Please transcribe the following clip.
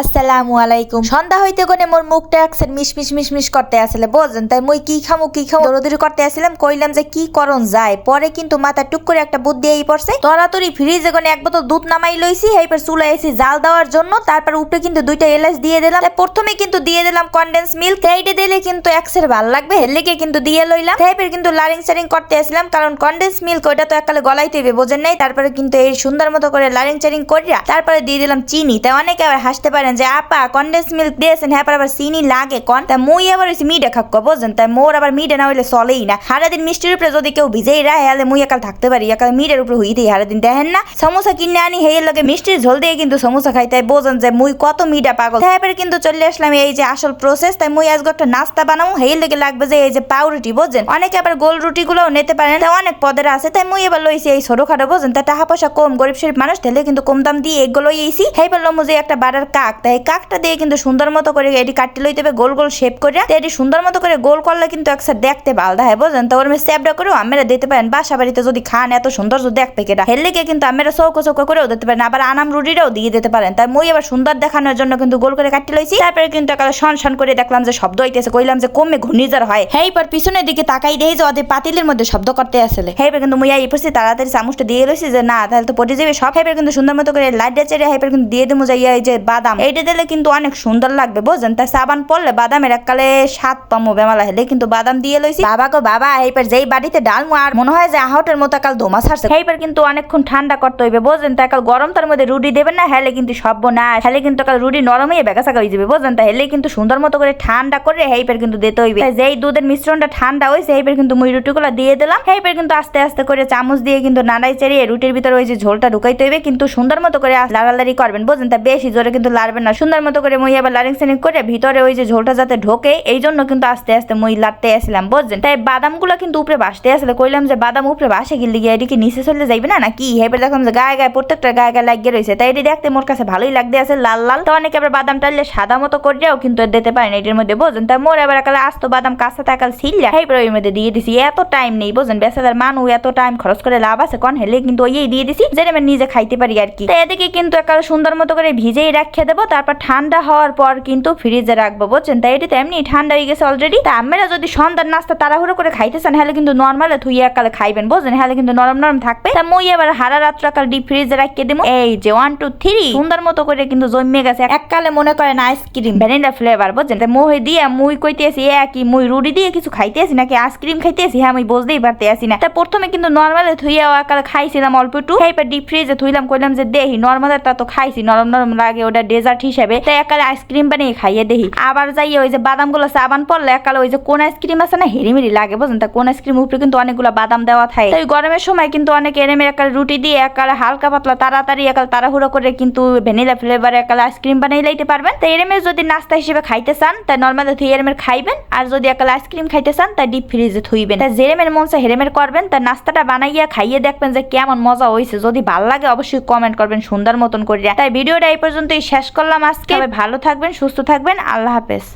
আসসালামু আলাইকুম। সন্ধ্যা হইতে কোনে মোর মুখটা একসের মিশ মিশ মিশ মিশ করতে আসলে বোঝেন তাই মুই কি খামু কি খামু দৌড়দৌড়ি করতে আসলাম, কইলাম যে কি করন যায়। পরে কিন্তু মাথা টুক করে একটা বুদ্ধি এই পড়ছে। তরাতরি ফ্রিজে কোনে এক বোতল দুধ নামাই লইছি এইবার চুলা এসি জাল দেওয়ার জন্য, তারপর উপরে কিন্তু দুইটা এলাচ দিয়ে দিলাম। প্রথমে কিন্তু দিয়ে দিলাম কন্ডেন্স মিল্ক এইটা দিলে কিন্তু একসের ভালো লাগবে হেলেকে কিন্তু দিয়ে লইলাম। তাইপর কিন্তু লারিং চারিং করতে আসলাম, কারণ কন্ডেন্স মিল্ক ওইটা তো এককালে গলাই হইবে, বোঝেন নাই? তারপরে কিন্তু এই সুন্দর মতো করে লারিং চারিং করিয়া তারপরে দিয়ে দিলাম চিনি। তাই অনেকে আবার হাসতে পারেন যে আপা কন্ডেন্স মিল্ক দিয়েছেন হ্যাঁ আবার চিনি লাগে কন তা মুই আবার হইছি মিডে খাক্ক বোঝেন তাই মোর আবার মিডে না হইলে চলেই না সারাদিন মিষ্টির উপরে যদি কেউ ভিজেই রায় হলে মুই একাল থাকতে পারি একাল মিডের উপরে হইতেই সারাদিন দেখেন না সমোসা কিনে আনি হেয়ের লগে মিষ্টির ঝোল দিয়ে কিন্তু সমোসা খাই তাই বোঝেন যে মুই কত মিডা পাগল তারপরে কিন্তু চলে আসলাম এই যে আসল প্রসেস তাই মুই আজকে একটা নাস্তা বানাবো হেয়ের লগে লাগবে যে এই যে পাউরুটি বোঝেন অনেকে আবার গোল রুটি গুলোও নিতে পারেন তাই অনেক পদের আছে তাই মুই এবার লইছি এই ছোট খাটো বোঝেন তাই টাকা পয়সা কম গরিব শরীফ মানুষ তাহলে কিন্তু কম দাম দিয়ে এগুলো ইয়েছি হেবার লমু যে একটা বাড়ার কাক তাই এই কাকটা দিয়ে কিন্তু সুন্দর মতো করে এটি কাটতে লইতে হবে, গোল গোল শেপ করে। এটি সুন্দর মতো করে গোল করলে কিন্তু একসাথে দেখতে ভালো হয় বোঝেন তো ওর স্যাপটা করেও আমরা দিতে পারেন। বাসা বাড়িতে যদি খান, এত সুন্দর দেখবে কেটা হেললে কিন্তু আমরা চৌকো চৌকো করেও দিতে পারেন, আবার আনাম রুটিটাও দিয়ে দিতে পারেন। তাই মই আবার সুন্দর দেখানোর জন্য কিন্তু গোল করে কাটতে লইছি। তারপরে কিন্তু একটা শন শন করে দেখলাম যে শব্দ হইতেছে, কইলাম যে কমে ঘূর্ণিঝড় হয়। হেই পর পিছনের দিকে তাকাই দেই যে ওদের পাতিলের মধ্যে শব্দ করতে আসলে। হেইবার কিন্তু মুই এই পড়ছি, তাড়াতাড়ি চামচটা দিয়ে লইছি যে না, তাহলে তো পড়ে যাবে সব। হেইবার কিন্তু সুন্দর মতো করে লাইটটা চেড়ে হেইবার কিন্তু দিয়ে দেবো যাই এই যে বাদাম। এইটা দিলে কিন্তু অনেক সুন্দর লাগবে, বুঝছেন? তাই সাবান পড়লে বাদামের এককালে স্বাদ পামো বেমালা হেলে কিন্তু বাদাম দিয়ে লইছি। বাবা গো বাবা, এইবার যেই বাড়িতে ডালমু আর মনে হয় যে আহটের মতো কাল দোমা ছাড়ছে, এইবার কিন্তু অনেকক্ষণ ঠান্ডা করতে হইবে, বুঝছেন? তাই কাল গরম তার মধ্যে রুটি দেবেন না, হেলে কিন্তু সব না হেলে কিন্তু কাল রুটি নরম হয়ে বেকা সাকা হয়ে যাবে, বুঝছেন? তাই হেলে কিন্তু সুন্দর মতো করে ঠান্ডা করে হেইবার কিন্তু দিতে হইবে। যেই দুধের মিশ্রণটা ঠান্ডা হয়েছে এইবার কিন্তু মুই রুটিগুলো দিয়ে দিলাম। এইবার কিন্তু আস্তে আস্তে করে চামচ দিয়ে কিন্তু নাড়াই চাড়িয়ে রুটির ভিতরে ওই যে ঝোলটা ঢুকাইতে হইবে, কিন্তু সুন্দর মতো করে লাড়ালাড়ি করবেন, বুঝছেন? তা বেশি জোরে কিন্তু লাড়বেন না। সুন্দর মতো করে মুই আবার লারিং সেনিং করে ভিতরে ওই যে ঝোলটা যাতে ঢোকে, এই জন্য কিন্তু আস্তে আস্তে মই লাড়তে আসলাম, বুঝছেন? তাই বাদামগুলো কিন্তু উপরে বাসতে আসলে, কইলাম যে বাদাম উপরে বাসে গিয়ে গিয়ে এদিকে নিচে চলে যাইবে না না কি এবার দেখলাম যে গায়ে গায়ে প্রত্যেকটা গায়ে গায়ে লাগিয়ে রয়েছে তাই এটি দেখতে মোর কাছে ভালোই লাগতে আছে, লাল লাল। তো অনেকে আবার বাদাম টাললে সাদা মতো করিয়াও কিন্তু দিতে পারেন এটির মধ্যে বোঝেন তাই মোর এবার একালে আস্ত বাদাম কাঁচা তাকাল ছিল্লা এইবার ওই মধ্যে দিয়ে দিছি। এত টাইম নেই বোঝেন বেসাদার মানু এত টাইম খরচ করে লাভ আছে, কন হেলে? কিন্তু ওই দিয়ে দিছি যেটা আমি নিজে খাইতে পারি আর কি। তাই এদিকে কিন্তু একালে সুন্দর মতো করে ভিজেই রাখিয়ে দেবো তারপর ঠান্ডা হওয়ার পর কিন্তু ফ্রিজে রাখব, বুঝছেন? তাই এটি তো এমনি ঠান্ডা হয়ে গেছে অলরেডি তা আমরা যদি সন্ধ্যার নাস্তা তাড়াহুড়ো করে খাইতেছেন হলে কিন্তু নর্মালে থুই একালে খাইবেন বুঝলেন হলে কিন্তু নরম নরম থাকবে। তা মই এবার হারা রাত্র একাল ডিপ ফ্রিজে রাখিয়ে দেবো এই যে ওয়ান টু থ্রি সুন্দর মতো করে কিন্তু জন্মে গেছে। এককালে মনে করেন আইসক্রিম ভ্যানিলা ফ্লেভার বুঝছেন? তা মুই দিয়ে মুই কইতে আসি এ কি মুই রুটি দিয়ে কিছু খাইতে আসি নাকি আইসক্রিম খাইতে আসি হ্যাঁ আমি বুঝতেই পারতে আসি না। তা প্রথমে কিন্তু নর্মালে থুইয়া একালে খাইছিলাম অল্প একটু। এইবার ডিপ ফ্রিজে থুইলাম কইলাম যে দেহি নর্মালেরটা তো খাইছি, নরম নরম লাগে, ওটা ডেজার্ট হিসেবে। তাই একালে আইসক্রিম বানিয়ে খাইয়ে দেহি আবার যাই ওই যে বাদামগুলো সাবান পড়লে একালে ওই যে কোন আইসক্রিম আছে না, হেরিমেরি লাগে, বুঝলেন? তা কোন আইসক্রিম উপরে কিন্তু অনেকগুলো বাদাম দেওয়া থাকে। তাই গরমের সময় কিন্তু অনেক এরেমের একালে রুটি দিয়ে একালে হালকা পাতলা তাড়াতাড়ি একাল তাড়াহুড়ো করে কিন্তু ভ্যানিলা ফ্লেভার একালে আইসক্রিম বানিয়ে লাইতে পারবেন। তাই এরেমের যদি নাস্তা হিসেবে খাইতে চান তাই নর্মালি থুই এরেমের খাইবেন। আর যদি একালে আইসক্রিম খাইতে চান তাই ডিপ ফ্রিজে থুইবেন তাই যেরেমের মন হেরেমের করবেন তাই নাস্তাটা বানাইয়া খাইয়ে দেখবেন যে কেমন মজা হয়েছে যদি ভালো লাগে অবশ্যই কমেন্ট করবেন সুন্দর মতন করিয়া। তাই ভিডিওটা এই পর্যন্তই শেষ করলাম আজকে। ভালো থাকবেন সুস্থ থাকবেন। আল্লাহ হাফেজ।